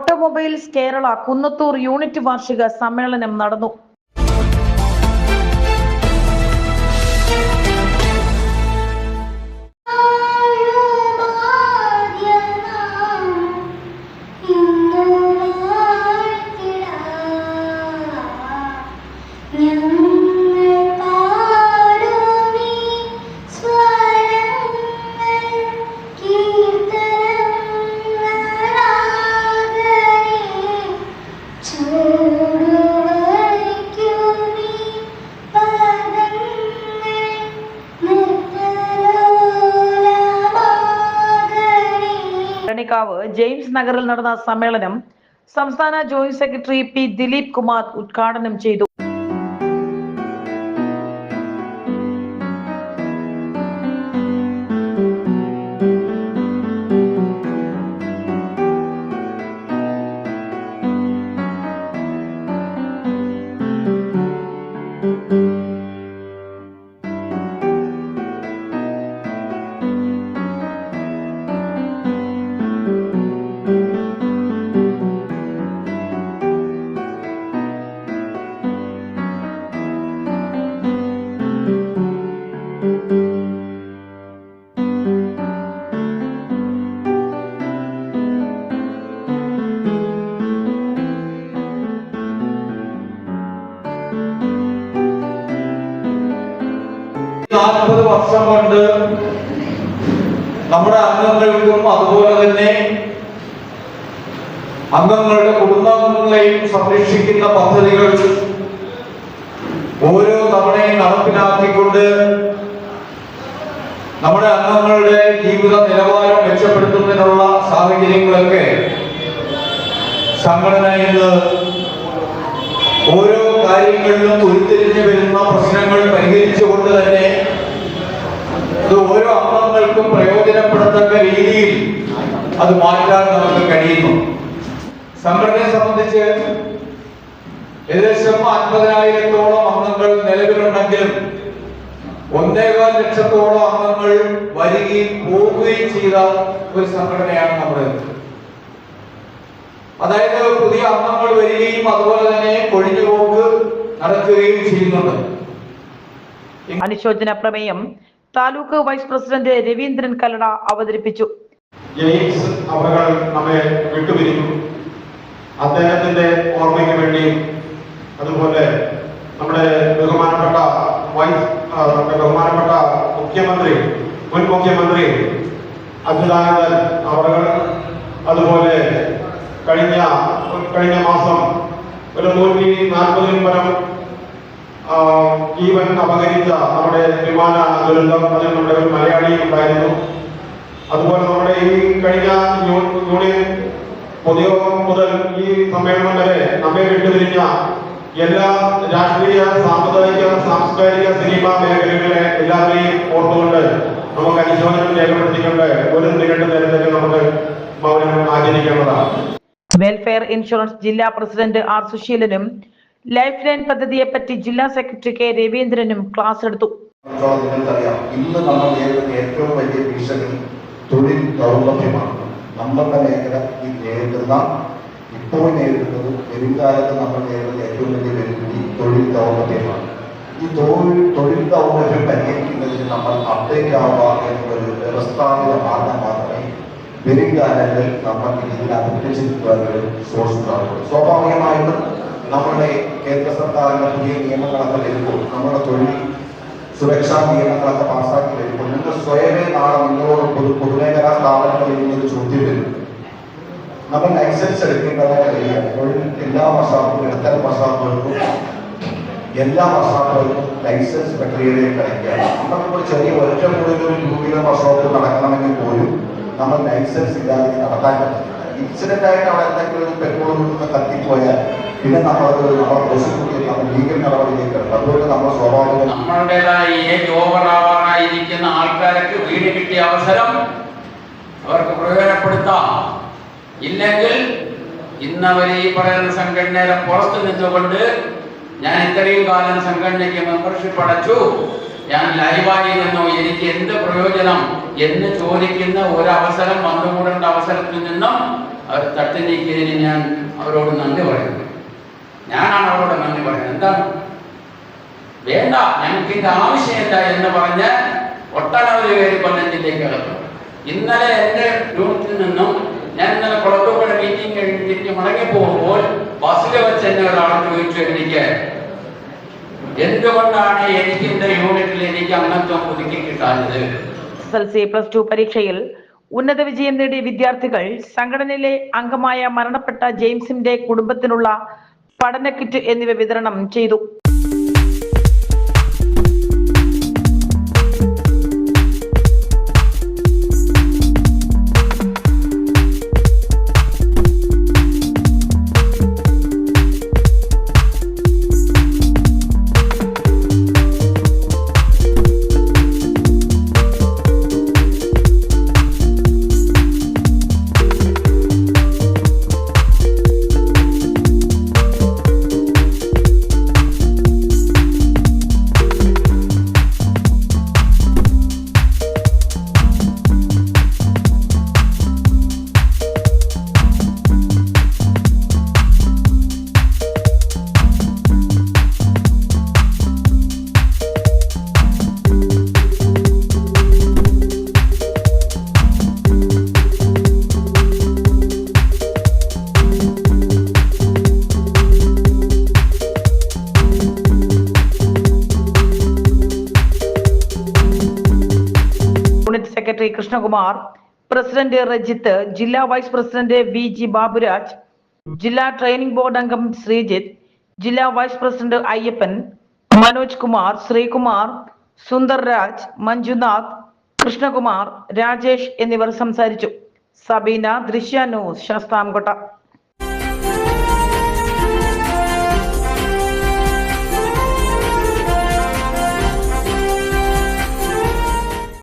Automobiles Kerala Kunnathur unit വാർഷിക സമ്മേളനം നടന്നു. ഭരണിക്കാവ് ജെയിംസ് നഗറിൽ നടന്ന സമ്മേളനം സംസ്ഥാന joint secretary P Dilip Kumar ഉദ്ഘാടനം ചെയ്തു. വർഷം കൊണ്ട് നമ്മുടെ അംഗങ്ങൾക്കും അതുപോലെ തന്നെ അംഗങ്ങളുടെ കുടുംബാംഗങ്ങളെയും സംരക്ഷിക്കുന്ന പദ്ധതികൾ ഓരോ തവണയും നടപ്പിലാക്കിക്കൊണ്ട് നമ്മുടെ അംഗങ്ങളുടെ ജീവിത നിലവാരം മെച്ചപ്പെടുത്തുന്നതിനുള്ള സാഹചര്യങ്ങളൊക്കെ സംഘടന ഇന്ന് ഓരോ കാര്യങ്ങളിലും ഉരുത്തിരിഞ്ഞു വരുന്ന പ്രശ്നങ്ങൾ പരിഹരിച്ചുകൊണ്ട് തന്നെ ഓരോ അംഗങ്ങൾക്കും പ്രയോജനപ്പെടത്തക്ക രീതിയിൽ അത് മാറ്റാൻ നമുക്ക് കഴിയുന്നു. സംഘടനയെ സംബന്ധിച്ച് ഏകദേശം അൻപതിനായിരത്തോളം അംഗങ്ങൾ നിലവിലുണ്ടെങ്കിലും ഒന്നേകാൽ ലക്ഷത്തോളം അംഗങ്ങൾ വരികയും പോവുകയും ചെയ്ത ഒരു സംഘടനയാണ് നമ്മുടെ അതായത് പുതിയ അംഗങ്ങൾ വരികയും അതുപോലെ തന്നെ കൊഴിഞ്ഞുപോക്ക് നടക്കുകയും ചെയ്യുന്നുണ്ട്. അനുശോചന പ്രമേയം താലൂക്ക് വൈസ് പ്രസിഡന്റ് രവീന്ദ്രൻ കല്ലട അവതരിപ്പിച്ചു. ജെയിംസ് നമ്മെ അദ്ദേഹത്തിന്റെ ഓർമ്മയ്ക്ക് വേണ്ടി അതുപോലെ നമ്മുടെ ബഹുമാനപ്പെട്ട വൈസ് ബഹുമാനപ്പെട്ട മുഖ്യമന്ത്രി മുൻ മുഖ്യമന്ത്രി അച്യുതാനന്ദൻ അവർ അതുപോലെ കഴിഞ്ഞ കഴിഞ്ഞ മാസം ഒരു നൂറ്റി നാൽപ്പതിനും പരം ജീവൻ അപകരിച്ച നമ്മുടെ വിമാന ദുരന്തം അതിൽ നമ്മുടെ ഒരു മലയാളി ഉണ്ടായിരുന്നു. അതുപോലെ നമ്മുടെ ഈ കഴിഞ്ഞ യൂണിയൻ പൊതുയോഗം മുതൽ ഈ സമ്മേളനം വരെ നമ്മെ വിട്ടുപിരിഞ്ഞ എല്ലാ രാഷ്ട്രീയ സാമുദായിക സാംസ്കാരിക സിനിമ മേഖലകളെ എല്ലാവരെയും ഓർത്തുകൊണ്ട് നമുക്ക് അനുശോചനം രേഖപ്പെടുത്തിക്കൊണ്ട് ഒരു രണ്ട് നേരത്തേക്ക് നമുക്ക് മൗനം ആചരിക്കേണ്ടതാണ്. വെൽഫെയർ ഇൻഷുറൻസ് ജില്ലാ പ്രസിഡന്റ് ആർ സുശീലനും ലൈഫ് ലൈൻ പദ്ധതിയെപ്പറ്റി ജില്ലാ സെക്രട്ടറി കെ രവീന്ദ്രനും ക്ലാസ് എടുത്തു. നിങ്ങൾക്കറിയാം ഇന്ന് നമ്മൾ നേരിടുന്ന ഏറ്റവും വലിയ ഭീഷണി തൊഴിൽ ദൗർലഭ്യമാണ്. നമ്മളുടെ മേഖല ഈ നേരിടുന്ന ഇപ്പോൾ നേരിടുന്നത് വരുംകാലത്ത് നമ്മൾ നേരിടുന്ന ഏറ്റവും വലിയ വെല്ലുവിളി തൊഴിൽ ദൗർലഭ്യമാണ്. ഈ തൊഴിൽ തൊഴിൽ ദൗർലഭ്യം പരിഹരിക്കുന്നതിന് നമ്മൾ അപ്ഡേറ്റ് ആവുക എന്നൊരു വ്യവസ്ഥാപിത മാർഗം മാത്രമേ വരുംകാലങ്ങളിൽ നമ്മൾ ഇതിൽ ഒരു സോഴ്സ് സ്വാഭാവികമായിട്ടും നമ്മുടെ കേന്ദ്ര സർക്കാരിന്റെ പുതിയ നിയമങ്ങളൊക്കെ വരുമ്പോൾ നമ്മുടെ തൊഴിൽ സുരക്ഷാ നിയമങ്ങളൊക്കെ പാസ്സാക്കി വരുമ്പോൾ നിങ്ങൾ സ്വയമേ നാളെ നിങ്ങളോട് പൊതു പൊതുമേഖലാ സ്ഥാപനങ്ങളിൽ നിന്നൊരു ചോദ്യം വരും നമ്മൾ ലൈസൻസ് എടുക്കേണ്ടതായിട്ട് എല്ലാ മസാപ്പും ഇടത്തരം മസാപ്പുകൾക്കും എല്ലാ മസാപ്പുകൾക്കും ലൈസൻസ് പ്രക്രിയയിലേക്ക് കടക്കുകയാണ് നമ്മളിപ്പോൾ ചെറിയ ഒറ്റ കൂടുതൽ ഒരു ടൂ വീലർ വർഷോപ്പ് നടക്കണമെങ്കിൽ പോലും നമ്മൾ ലൈസൻസ് ഇല്ലാതെ നടത്താൻ പറ്റില്ല. ഇൻസിഡന്റ് ആയിട്ട് അവിടെ എന്തെങ്കിലും ഒരു പെട്രോൾ കത്തിപ്പോയാൽ പിന്നെ നമ്മളത് നമ്മൾ പ്രോസിക്യൂട്ട് നമ്മൾ ലീഗൽ നടപടിയിലേക്ക് അതുകൊണ്ട് നമ്മൾ സ്വാഭാവികം നമ്മളുടേതായ ആൾക്കാർക്ക് വീട് കിട്ടിയ അവസരം അവർക്ക് പ്രയോജനപ്പെടുത്താം. ഇല്ലെങ്കിൽ ഇന്നവർ ഈ പറയുന്ന സംഘടനയുടെ പുറത്ത് നിന്നുകൊണ്ട് ഞാൻ ഇത്രയും കാലം സംഘടനയ്ക്ക് മെമ്പർഷിപ്പ് അടച്ചു. ഞാൻ ലൈവായി നിന്നോ എനിക്ക് എന്ത് പ്രയോജനം എന്ന് ചോദിക്കുന്ന ഒരു അവസരം വന്നുകൂടേണ്ട അവസരത്തിൽ നിന്നും അവർ തട്ടി നീക്കിയതിന് ഞാൻ അവരോട് നന്ദി പറയുന്നു. ഞാനാണ് അവരോട് നന്ദി പറയുന്നത്. എന്താണ്? വേണ്ട ഞങ്ങൾക്ക് ഇതിന്റെ ആവശ്യമില്ല എന്ന് പറഞ്ഞ് ഒട്ടനവധി പേര് കൊല്ലം അകത്തു ഇന്നലെ എന്റെ യൂണിറ്റിൽ നിന്നും ഞാൻ ഇന്നലെ കുളത്തൂപ്പുഴ മീറ്റിംഗ് കഴിഞ്ഞ് മടങ്ങി പോകുമ്പോൾ ബസ്സിൽ വെച്ച് എന്നെ ഒരാൾ ചോദിച്ചു എനിക്ക് എന്തുകൊണ്ടാണ് എനിക്ക് എന്റെ യൂണിറ്റിൽ എനിക്ക് അംഗത്വം പുതുക്കി കിട്ടാഞ്ഞത് എസ് സി പ്ലസ് ടു പരീക്ഷയിൽ ഉന്നത വിജയം നേടിയ വിദ്യാർത്ഥികൾ സംഘടനയിലെ അംഗമായ മരണപ്പെട്ട ജെയിംസിന്റെ കുടുംബത്തിനുള്ള പഠന കിറ്റ് എന്നിവ വിതരണം ചെയ്തു. കൃഷ്ണകുമാർ പ്രസിഡന്റ് രജിത്ത് ജില്ലാ vice president V G Baburaj ജില്ലാ ട്രെയിനിംഗ് ബോർഡ് അംഗം ശ്രീജിത്ത് ജില്ലാ വൈസ് പ്രസിഡന്റ് അയ്യപ്പൻ മനോജ് കുമാർ ശ്രീകുമാർ സുന്ദർ രാജ് മഞ്ജുനാഥ് കൃഷ്ണകുമാർ രാജേഷ് എന്നിവർ സംസാരിച്ചു. സബീന ദൃശ്യ ന്യൂസ് ശാസ്താംകോട്ട.